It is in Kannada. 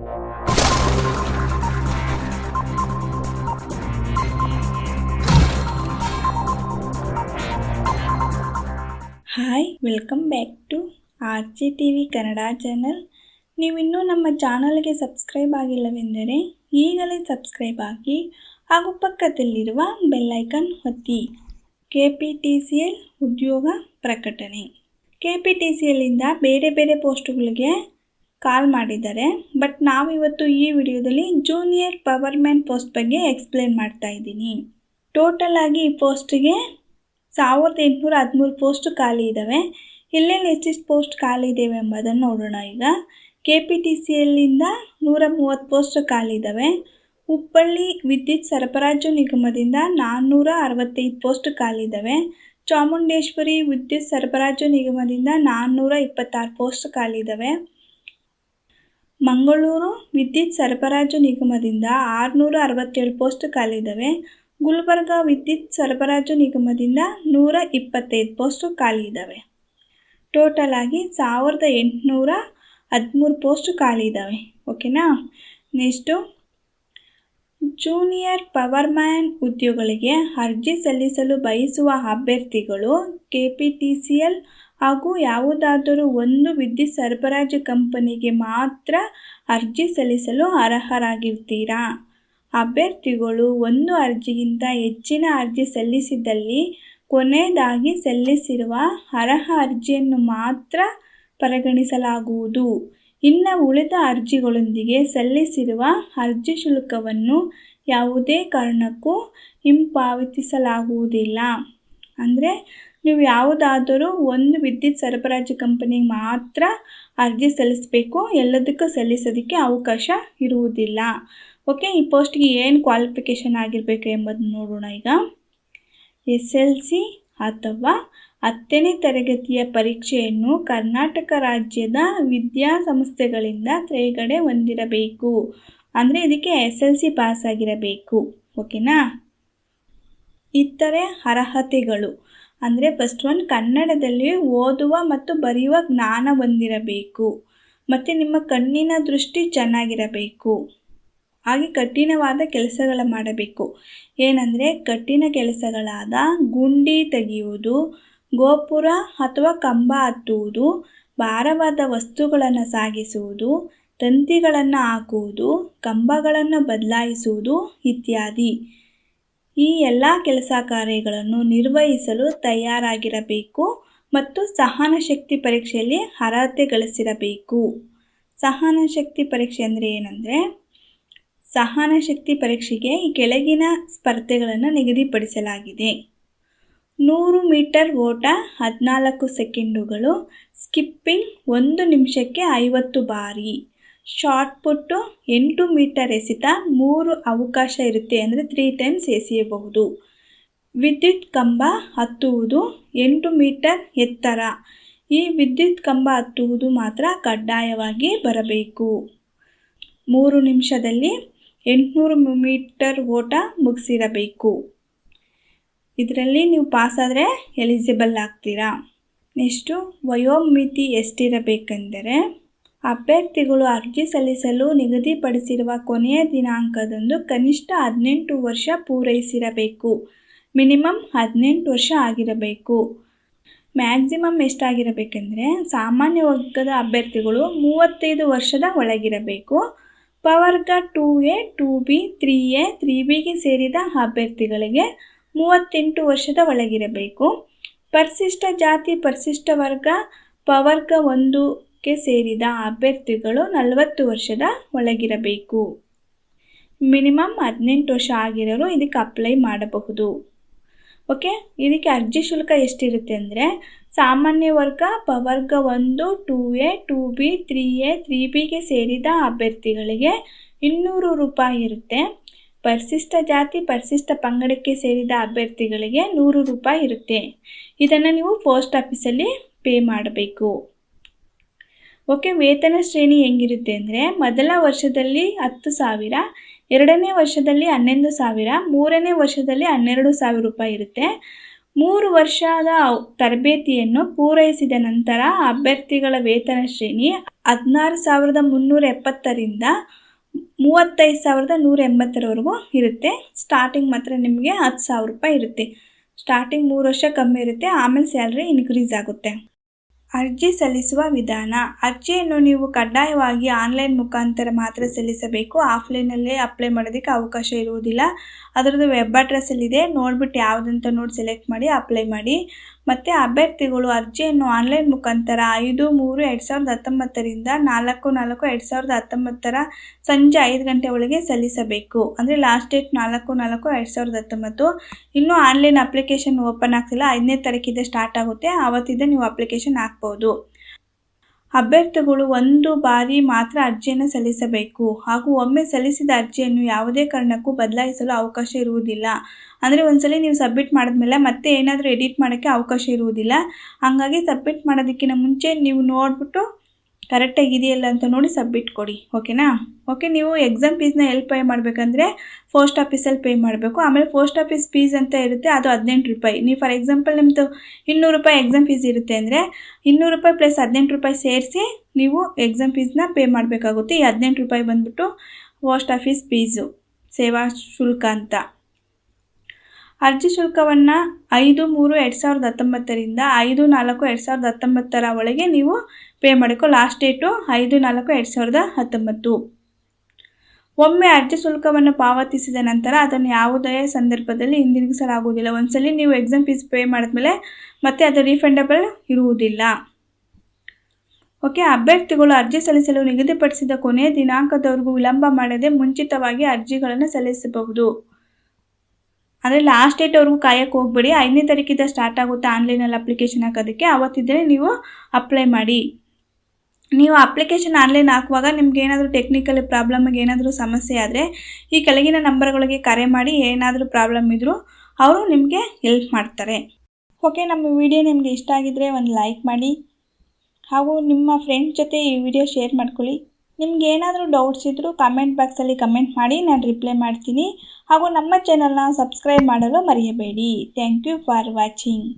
Hi welcome back to R G T V Kannada channel ನೀವಿನ್ನೂ ನಮ್ಮ ಚಾನಲ್ಗೆ ಸಬ್ಸ್ಕ್ರೈಬ್ ಆಗಿಲ್ಲವೆಂದರೆ ಈಗಲೇ ಸಬ್ಸ್ಕ್ರೈಬ್ ಆಗಿ ಹಾಗೂ ಪಕ್ಕದಲ್ಲಿರುವ ಬೆಲ್ಲೈಕನ್ ಹೊತ್ತಿ K P T C L ಉದ್ಯೋಗ ಪ್ರಕಟಣೆ. ಕೆ ಪಿ ಟಿ ಸಿ ಎಲ್ಲಿಂದ ಬೇರೆ ಬೇರೆ ಪೋಸ್ಟುಗಳಿಗೆ ಕಾಲ್ ಮಾಡಿದ್ದಾರೆ. ಬಟ್ ನಾವಿವತ್ತು ಈ ವಿಡಿಯೋದಲ್ಲಿ ಜೂನಿಯರ್ ಪವರ್ ಮ್ಯಾನ್ ಪೋಸ್ಟ್ ಬಗ್ಗೆ ಎಕ್ಸ್ಪ್ಲೇನ್ ಮಾಡ್ತಾ ಇದ್ದೀನಿ. ಟೋಟಲ್ ಆಗಿ ಈ ಪೋಸ್ಟಿಗೆ ಸಾವಿರದ ಎಂಟುನೂರ ಹದಿಮೂರು ಪೋಸ್ಟ್ ಖಾಲಿ ಇದ್ದಾವೆ ಎಲ್ಲೆಲ್ಲಿ ಎಷ್ಟೆಷ್ಟು ಪೋಸ್ಟ್ ಖಾಲಿ ಇದ್ದಾವೆ ಎಂಬುದನ್ನು ನೋಡೋಣ ಈಗ. ಕೆ ಪಿ ಟಿ ಸಿ ಎಲ್ಲಿಂದ ನೂರ ಮೂವತ್ತು ಪೋಸ್ಟ್ ಖಾಲಿ ಇದ್ದಾವೆ ಹುಬ್ಬಳ್ಳಿ ವಿದ್ಯುತ್ ಸರಬರಾಜು ನಿಗಮದಿಂದ ನಾನ್ನೂರ ಅರವತ್ತೈದು ಪೋಸ್ಟ್ ಖಾಲಿ ಇದ್ದಾವೆ ಚಾಮುಂಡೇಶ್ವರಿ ವಿದ್ಯುತ್ ಸರಬರಾಜು ನಿಗಮದಿಂದ ನಾನ್ನೂರ ಇಪ್ಪತ್ತಾರು ಪೋಸ್ಟ್ ಖಾಲಿ ಇದ್ದಾವೆ ಮಂಗಳೂರು ವಿದ್ಯುತ್ ಸರಬರಾಜು ನಿಗಮದಿಂದ ಆರುನೂರ ಅರವತ್ತೇಳು ಪೋಸ್ಟ್ ಖಾಲಿ ಇದ್ದಾವೆ ಗುಲ್ಬರ್ಗ ವಿದ್ಯುತ್ ಸರಬರಾಜು ನಿಗಮದಿಂದ ನೂರ ಇಪ್ಪತ್ತೈದು ಪೋಸ್ಟು ಖಾಲಿ ಇದ್ದಾವೆ ಟೋಟಲ್ ಆಗಿ ಸಾವಿರದ ಎಂಟುನೂರ ಹದಿಮೂರು ಪೋಸ್ಟು ಖಾಲಿ ಇದ್ದಾವೆ ಓಕೆನಾ? ನೆಕ್ಸ್ಟು, ಜೂನಿಯರ್ ಪವರ್ ಮ್ಯಾನ್ ಉದ್ಯೋಗಗಳಿಗೆ ಅರ್ಜಿ ಸಲ್ಲಿಸಲು ಬಯಸುವ ಅಭ್ಯರ್ಥಿಗಳು K P T C L ಹಾಗೂ ಯಾವುದಾದರೂ ಒಂದು ವಿದ್ಯುತ್ ಸರಬರಾಜು ಕಂಪನಿಗೆ ಮಾತ್ರ ಅರ್ಜಿ ಸಲ್ಲಿಸಲು ಅರ್ಹರಾಗಿರ್ತೀರಾ? ಅಭ್ಯರ್ಥಿಗಳು ಒಂದು ಅರ್ಜಿಗಿಂತ ಹೆಚ್ಚಿನ ಅರ್ಜಿ ಸಲ್ಲಿಸಿದಲ್ಲಿ ಕೊನೆಯದಾಗಿ ಸಲ್ಲಿಸಿರುವ ಅರ್ಹ ಅರ್ಜಿಯನ್ನು ಮಾತ್ರ ಪರಿಗಣಿಸಲಾಗುವುದು. ಇನ್ನು ಉಳಿದ ಅರ್ಜಿಗಳೊಂದಿಗೆ ಸಲ್ಲಿಸಿರುವ ಅರ್ಜಿ ಶುಲ್ಕವನ್ನು ಯಾವುದೇ ಕಾರಣಕ್ಕೂ ಹಿಂಪಾವತಿಸಲಾಗುವುದಿಲ್ಲ. ಅಂದರೆ ನೀವು ಯಾವುದಾದರೂ ಒಂದು ವಿದ್ಯುತ್ ಸರಬರಾಜು ಕಂಪನಿಗೆ ಮಾತ್ರ ಅರ್ಜಿ ಸಲ್ಲಿಸಬೇಕು, ಎಲ್ಲದಕ್ಕೂ ಸಲ್ಲಿಸೋದಕ್ಕೆ ಅವಕಾಶ ಇರುವುದಿಲ್ಲ. ಓಕೆ, ಈ ಪೋಸ್ಟ್ಗೆ ಏನು ಕ್ವಾಲಿಫಿಕೇಷನ್ ಆಗಿರಬೇಕು ಎಂಬುದನ್ನು ನೋಡೋಣ ಈಗ. ಎಸ್ ಎಲ್ ಸಿ ಅಥವಾ ಹತ್ತನೇ ತರಗತಿಯ ಪರೀಕ್ಷೆಯನ್ನು ಕರ್ನಾಟಕ ರಾಜ್ಯದ ವಿದ್ಯಾಸಂಸ್ಥೆಗಳಿಂದ ತ್ರೇಗಡೆ ಹೊಂದಿರಬೇಕು. ಅಂದರೆ ಇದಕ್ಕೆ ಎಸ್ ಎಲ್ ಸಿ ಪಾಸ್ ಆಗಿರಬೇಕು ಓಕೆನಾ? ಇತರೆ ಅರ್ಹತೆಗಳು. ಅಂದರೆ ಫಸ್ಟ್ ಒನ್ ಕನ್ನಡದಲ್ಲಿ ಓದುವ ಮತ್ತು ಬರೆಯುವ ಜ್ಞಾನ ಹೊಂದಿರಬೇಕು. ಮತ್ತು ನಿಮ್ಮ ಕಣ್ಣಿನ ದೃಷ್ಟಿ ಚೆನ್ನಾಗಿರಬೇಕು. ಹಾಗೆ ಕಠಿಣವಾದ ಕೆಲಸಗಳ ಮಾಡಬೇಕು. ಏನಂದರೆ ಕಠಿಣ ಕೆಲಸಗಳಾದ ಗುಂಡಿ ತೆಗೆಯುವುದು, ಗೋಪುರ ಅಥವಾ ಕಂಬ ಹತ್ತುವುದು, ಭಾರವಾದ ವಸ್ತುಗಳನ್ನು ಸಾಗಿಸುವುದು, ತಂತಿಗಳನ್ನು ಹಾಕುವುದು, ಕಂಬಗಳನ್ನು ಬದಲಾಯಿಸುವುದು ಇತ್ಯಾದಿ. ಈ ಎಲ್ಲ ಕೆಲಸ ಕಾರ್ಯಗಳನ್ನು ನಿರ್ವಹಿಸಲು ತಯಾರಾಗಿರಬೇಕು ಮತ್ತು ಸಹನಶಕ್ತಿ ಪರೀಕ್ಷೆಯಲ್ಲಿ ಅರ್ಹತೆ ಗಳಿಸಿರಬೇಕು. ಸಹನಶಕ್ತಿ ಪರೀಕ್ಷೆ ಅಂದರೆ ಏನಂದರೆ, ಸಹನಶಕ್ತಿ ಪರೀಕ್ಷೆಗೆ ಕೆಳಗಿನ ಸ್ಪರ್ಧೆಗಳನ್ನು ನಿಗದಿಪಡಿಸಲಾಗಿದೆ. ನೂರು ಮೀಟರ್ ಓಟ ಹದಿನಾಲ್ಕು ಸೆಕೆಂಡುಗಳು, ಸ್ಕಿಪ್ಪಿಂಗ್ ಒಂದು ನಿಮಿಷಕ್ಕೆ ಐವತ್ತು ಬಾರಿ ಶಾರ್ಟ್ ಪುಟ್ಟು ಎಂಟು ಮೀಟರ್ ಎಸೆತ ಮೂರು ಅವಕಾಶ ಇರುತ್ತೆ ಅಂದರೆ ತ್ರೀ ಟೈಮ್ಸ್ ಎಸೆಯಬಹುದು. ವಿದ್ಯುತ್ ಕಂಬ ಹತ್ತುವುದು ಎಂಟು ಮೀಟರ್ ಎತ್ತರ. ಈ ವಿದ್ಯುತ್ ಕಂಬ ಹತ್ತುವುದು ಮಾತ್ರ ಕಡ್ಡಾಯವಾಗಿ ಬರಬೇಕು. ಮೂರು ನಿಮಿಷದಲ್ಲಿ ಎಂಟುನೂರು ಮೀಟರ್ ಓಟ ಮುಗಿಸಿರಬೇಕು. ಇದರಲ್ಲಿ ನೀವು ಪಾಸಾದರೆ ಎಲಿಜಿಬಲ್ ಆಗ್ತೀರಾ. ನೆಕ್ಸ್ಟು ವಯೋಮಿತಿ ಎಷ್ಟಿರಬೇಕೆಂದರೆ ಅಭ್ಯರ್ಥಿಗಳು ಅರ್ಜಿ ಸಲ್ಲಿಸಲು ನಿಗದಿಪಡಿಸಿರುವ ಕೊನೆಯ ದಿನಾಂಕದಂದು ಕನಿಷ್ಠ ಹದಿನೆಂಟು ವರ್ಷ ಪೂರೈಸಿರಬೇಕು. ಮಿನಿಮಮ್ ಹದಿನೆಂಟು ವರ್ಷ ಆಗಿರಬೇಕು. ಮ್ಯಾಕ್ಸಿಮಮ್ ಎಷ್ಟಾಗಿರಬೇಕೆಂದರೆ, ಸಾಮಾನ್ಯ ವರ್ಗದ ಅಭ್ಯರ್ಥಿಗಳು ಮೂವತ್ತೈದು ವರ್ಷದ ಒಳಗಿರಬೇಕು. ಪವರ್ಗ two A, two B, three A, three ಬಿಗೆ ಸೇರಿದ ಅಭ್ಯರ್ಥಿಗಳಿಗೆ ಮೂವತ್ತೆಂಟು ವರ್ಷದ ಒಳಗಿರಬೇಕು. ಪರಿಶಿಷ್ಟ ಜಾತಿ, ಪರಿಶಿಷ್ಟ ವರ್ಗ ಪವರ್ಗ ಒಂದುಗೆ ಸೇರಿದ ಅಭ್ಯರ್ಥಿಗಳು ನಲವತ್ತು ವರ್ಷದ ಒಳಗಿರಬೇಕು. ಮಿನಿಮಮ್ ಹದಿನೆಂಟು ವರ್ಷ ಆಗಿರೋರು ಇದಕ್ಕೆ ಅಪ್ಲೈ ಮಾಡಬಹುದು. ಓಕೆ? ಇದಕ್ಕೆ ಅರ್ಜಿ ಶುಲ್ಕ ಎಷ್ಟಿರುತ್ತೆ ಅಂದರೆ, ಸಾಮಾನ್ಯ ವರ್ಗ, ಪವರ್ಗ ಒಂದು, two A, two B, three A, three ಬಿಗೆ ಸೇರಿದ ಅಭ್ಯರ್ಥಿಗಳಿಗೆ ಇನ್ನೂರು ರೂಪಾಯಿ ಇರುತ್ತೆ. ಪರಿಶಿಷ್ಟ ಜಾತಿ, ಪರಿಶಿಷ್ಟ ಪಂಗಡಕ್ಕೆ ಸೇರಿದ ಅಭ್ಯರ್ಥಿಗಳಿಗೆ ನೂರು ರೂಪಾಯಿ ಇರುತ್ತೆ. ಇದನ್ನು ನೀವು ಪೋಸ್ಟ್ ಆಫೀಸಲ್ಲಿ ಪೇ ಮಾಡಬೇಕು. ಓಕೆ, ವೇತನ ಶ್ರೇಣಿ ಹೆಂಗಿರುತ್ತೆ ಅಂದರೆ ಮೊದಲ ವರ್ಷದಲ್ಲಿ ಹತ್ತು ಸಾವಿರ, ಎರಡನೇ ವರ್ಷದಲ್ಲಿ ಹನ್ನೊಂದು ಸಾವಿರ, ಮೂರನೇ ವರ್ಷದಲ್ಲಿ ಹನ್ನೆರಡು ಸಾವಿರ ರೂಪಾಯಿ ಇರುತ್ತೆ. ಮೂರು ವರ್ಷದ ತರಬೇತಿಯನ್ನು ಪೂರೈಸಿದ ನಂತರ ಅಭ್ಯರ್ಥಿಗಳ ವೇತನ ಶ್ರೇಣಿ ಹದಿನಾರು ಸಾವಿರದ ಮುನ್ನೂರ ಎಪ್ಪತ್ತರಿಂದ ಮೂವತ್ತೈದು ಸಾವಿರದ ನೂರ ಎಂಬತ್ತರವರೆಗೂ ಇರುತ್ತೆ. ಸ್ಟಾರ್ಟಿಂಗ್ ಮಾತ್ರ ನಿಮಗೆ ಹತ್ತು ಸಾವಿರ ರೂಪಾಯಿ ಇರುತ್ತೆ. ಸ್ಟಾರ್ಟಿಂಗ್ ಮೂರು ವರ್ಷ ಕಮ್ಮಿ ಇರುತ್ತೆ, ಆಮೇಲೆ ಸ್ಯಾಲ್ರಿ ಇನ್ಕ್ರೀಸ್ ಆಗುತ್ತೆ. ಅರ್ಜಿ ಸಲ್ಲಿಸುವ ವಿಧಾನ. ಅರ್ಜಿಯನ್ನು ನೀವು ಕಡ್ಡಾಯವಾಗಿ ಆನ್ಲೈನ್ ಮುಖಾಂತರ ಮಾತ್ರ ಸಲ್ಲಿಸಬೇಕು. ಆಫ್ಲೈನಲ್ಲೇ ಅಪ್ಲೈ ಮಾಡೋದಕ್ಕೆ ಅವಕಾಶ ಇರುವುದಿಲ್ಲ. ಅದರದ್ದು ವೆಬ್ ಅಡ್ರೆಸ್ಸಲ್ಲಿದೆ. ನೋಡ್ಬಿಟ್ಟು ಯಾವುದಂತ ನೋಡಿ ಸೆಲೆಕ್ಟ್ ಮಾಡಿ ಅಪ್ಲೈ ಮಾಡಿ. ಮತ್ತು ಅಭ್ಯರ್ಥಿಗಳು ಅರ್ಜಿಯನ್ನು ಆನ್ಲೈನ್ ಮುಖಾಂತರ ಐದು ಮೂರು ಎರಡು ಸಾವಿರದ ಹತ್ತೊಂಬತ್ತರಿಂದ ನಾಲ್ಕು ನಾಲ್ಕು ಎರಡು ಸಾವಿರದ ಹತ್ತೊಂಬತ್ತರ ಸಂಜೆ ಐದು ಗಂಟೆ ಒಳಗೆ ಸಲ್ಲಿಸಬೇಕು. ಅಂದರೆ ಲಾಸ್ಟ್ ಡೇಟ್ ನಾಲ್ಕು ನಾಲ್ಕು ಎರಡು ಸಾವಿರದ ಹತ್ತೊಂಬತ್ತು. ಇನ್ನೂ ಆನ್ಲೈನ್ ಅಪ್ಲಿಕೇಶನ್ ಓಪನ್ ಆಗ್ತಿಲ್ಲ, ಐದನೇ ತಾರೀಕಿಂದ ಸ್ಟಾರ್ಟ್ ಆಗುತ್ತೆ. ಆವತ್ತಿಂದ ನೀವು ಅಪ್ಲಿಕೇಶನ್ ಹಾಕ್ಬೋದು. ಅಭ್ಯರ್ಥಿಗಳು ಒಂದು ಬಾರಿ ಮಾತ್ರ ಅರ್ಜಿಯನ್ನು ಸಲ್ಲಿಸಬೇಕು. ಹಾಗೂ ಒಮ್ಮೆ ಸಲ್ಲಿಸಿದ ಅರ್ಜಿಯನ್ನು ಯಾವುದೇ ಕಾರಣಕ್ಕೂ ಬದಲಾಯಿಸಲು ಅವಕಾಶ ಇರುವುದಿಲ್ಲ. ಅಂದರೆ ಒಂದ್ಸಲ ನೀವು ಸಬ್ಮಿಟ್ ಮಾಡಿದ್ಮೇಲೆ ಮತ್ತೆ ಏನಾದರೂ ಎಡಿಟ್ ಮಾಡೋಕ್ಕೆ ಅವಕಾಶ ಇರುವುದಿಲ್ಲ. ಹಾಗಾಗಿ ಸಬ್ಮಿಟ್ ಮಾಡೋದಕ್ಕಿಂತ ಮುಂಚೆ ನೀವು ನೋಡಿಬಿಟ್ಟು ಕರೆಕ್ಟಾಗಿ ಇದೆಯಲ್ಲ ಅಂತ ನೋಡಿ ಸಬ್ಮಿಟ್ ಕೊಡಿ, ಓಕೆನಾ? ಓಕೆ, ನೀವು ಎಕ್ಸಾಮ್ ಫೀಸ್ನ ಎಲ್ಲಿ ಪೇ ಮಾಡಬೇಕಂದ್ರೆ ಪೋಸ್ಟ್ ಆಫೀಸಲ್ಲಿ ಪೇ ಮಾಡಬೇಕು. ಆಮೇಲೆ ಪೋಸ್ಟ್ ಆಫೀಸ್ ಫೀಸ್ ಅಂತ ಇರುತ್ತೆ, ಅದು ಹದಿನೆಂಟು ರೂಪಾಯಿ. ನೀವು ಫಾರ್ ಎಕ್ಸಾಂಪಲ್ ನಿಮ್ಮದು ಇನ್ನೂರು ರೂಪಾಯಿ ಎಕ್ಸಾಮ್ ಫೀಸ್ ಇರುತ್ತೆ ಅಂದರೆ ಇನ್ನೂರು ರೂಪಾಯಿ ಪ್ಲಸ್ ಹದಿನೆಂಟು ರೂಪಾಯಿ ಸೇರಿಸಿ ನೀವು ಎಕ್ಸಾಮ್ ಫೀಸ್ನ ಪೇ ಮಾಡಬೇಕಾಗುತ್ತೆ. ಈ ಹದಿನೆಂಟು ರೂಪಾಯಿ ಬಂದುಬಿಟ್ಟು ಪೋಸ್ಟ್ ಆಫೀಸ್ ಫೀಸು ಸೇವಾ ಶುಲ್ಕ ಅಂತ. ಅರ್ಜಿ ಶುಲ್ಕವನ್ನು ಐದು ಮೂರು ಎರಡು ಸಾವಿರದ ಹತ್ತೊಂಬತ್ತರಿಂದ ಐದು ನಾಲ್ಕು ಎರಡು ಸಾವಿರದ ಹತ್ತೊಂಬತ್ತರ ಒಳಗೆ ನೀವು ಪೇ ಮಾಡಬೇಕು ಲಾಸ್ಟ್ ಡೇಟು ಐದು, ನಾಲ್ಕು, ಎರಡು ಸಾವಿರದ ಹತ್ತೊಂಬತ್ತು. ಒಮ್ಮೆ ಅರ್ಜಿ ಶುಲ್ಕವನ್ನು ಪಾವತಿಸಿದ ನಂತರ ಅದನ್ನು ಯಾವುದೇ ಸಂದರ್ಭದಲ್ಲಿ ಹಿಂದಿರುಗಿಸಲಾಗುವುದಿಲ್ಲ. ಒಂದ್ಸಲಿ ನೀವು ಎಕ್ಸಾಮ್ ಫೀಸ್ ಪೇ ಮಾಡಿದ್ಮೇಲೆ ಮತ್ತೆ ಅದು ರೀಫಂಡಬಲ್ ಇರುವುದಿಲ್ಲ. ಓಕೆ ಅಭ್ಯರ್ಥಿಗಳು ಅರ್ಜಿ ಸಲ್ಲಿಸಲು ನಿಗದಿಪಡಿಸಿದ ಕೊನೆಯ ದಿನಾಂಕದವರೆಗೂ ವಿಳಂಬ ಮಾಡದೆ ಮುಂಚಿತವಾಗಿ ಅರ್ಜಿಗಳನ್ನು ಸಲ್ಲಿಸಬಹುದು. ಅಂದರೆ ಲಾಸ್ಟ್ ಡೇಟ್ವರೆಗೂ ಕಾಯಕ್ಕೆ ಹೋಗ್ಬೇಡಿ. ಐದನೇ ತಾರೀಕಿಂದ ಸ್ಟಾರ್ಟ್ ಆಗುತ್ತೆ ಆನ್ಲೈನಲ್ಲಿ ಅಪ್ಲಿಕೇಶನ್ ಹಾಕೋದಕ್ಕೆ. ಅವತ್ತಿದ್ದರೆ ನೀವು ಅಪ್ಲೈ ಮಾಡಿ. ನೀವು ಅಪ್ಲಿಕೇಶನ್ ಆನ್ಲೈನ್ ಹಾಕುವಾಗ ನಿಮ್ಗೆ ಏನಾದರೂ ಟೆಕ್ನಿಕಲಿ ಪ್ರಾಬ್ಲಮ್ಗೆ ಏನಾದರೂ ಸಮಸ್ಯೆ ಆದರೆ ಈ ಕೆಳಗಿನ ನಂಬರ್ಗಳಿಗೆ ಕರೆ ಮಾಡಿ ಏನಾದರೂ ಪ್ರಾಬ್ಲಮ್ ಇದ್ದರೂ ಅವರು ನಿಮಗೆ ಹೆಲ್ಪ್ ಮಾಡ್ತಾರೆ. ಓಕೆ ನಮ್ಮ ವಿಡಿಯೋ ನಿಮಗೆ ಇಷ್ಟ ಆಗಿದ್ದರೆ ಒಂದು ಲೈಕ್ ಮಾಡಿ ಹಾಗೂ ನಿಮ್ಮ ಫ್ರೆಂಡ್ ಜೊತೆ ಈ ವಿಡಿಯೋ ಶೇರ್ ಮಾಡ್ಕೊಳ್ಳಿ. ನಿಮ್ಗೆ ಏನಾದರೂ ಡೌಟ್ಸ್ ಇದ್ದರೂ ಕಮೆಂಟ್ ಬಾಕ್ಸಲ್ಲಿ ಕಮೆಂಟ್ ಮಾಡಿ ನಾನು ರಿಪ್ಲೈ ಮಾಡ್ತೀನಿ ಹಾಗೂ ನಮ್ಮ ಚಾನಲ್ನ ಸಬ್ಸ್ಕ್ರೈಬ್ ಮಾಡಲು ಮರೆಯಬೇಡಿ. Thank you for watching